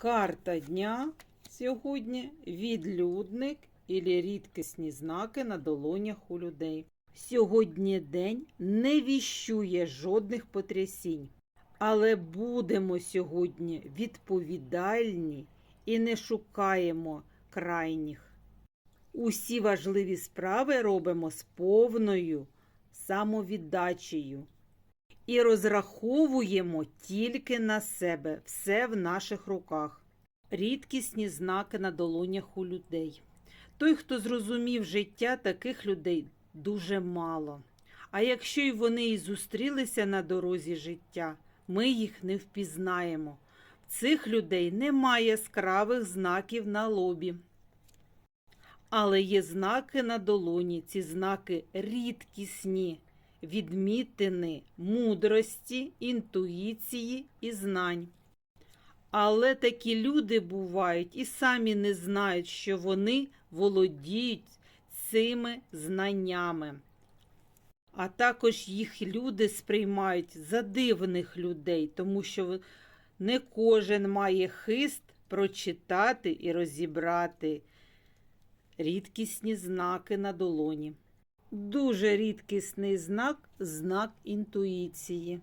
Карта дня сьогодні відлюдник і рідкісні знаки на долонях у людей. Сьогодні день не віщує жодних потрясінь, але будемо сьогодні відповідальні і не шукаємо крайніх. Усі важливі справи робимо з повною самовіддачею і розраховуємо тільки на себе, все в наших руках. Рідкісні знаки на долонях у людей. Той, хто зрозумів життя, таких людей дуже мало. А якщо й вони і зустрілися на дорозі життя, ми їх не впізнаємо. В цих людей немає яскравих знаків на лобі. Але є знаки на долоні, ці знаки рідкісні, відмітини мудрості, інтуїції і знань. Але такі люди бувають і самі не знають, що вони володіють цими знаннями. А також їх люди сприймають за дивних людей, тому що не кожен має хист прочитати і розібрати рідкісні знаки на долоні. Дуже рідкісний знак знак інтуїції.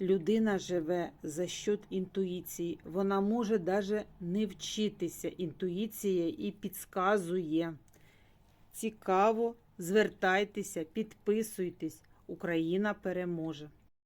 Людина живе за счет інтуїції. Вона може навіть не вчитися. Інтуїція і підказує. Цікаво, звертайтеся, підписуйтесь. Україна переможе.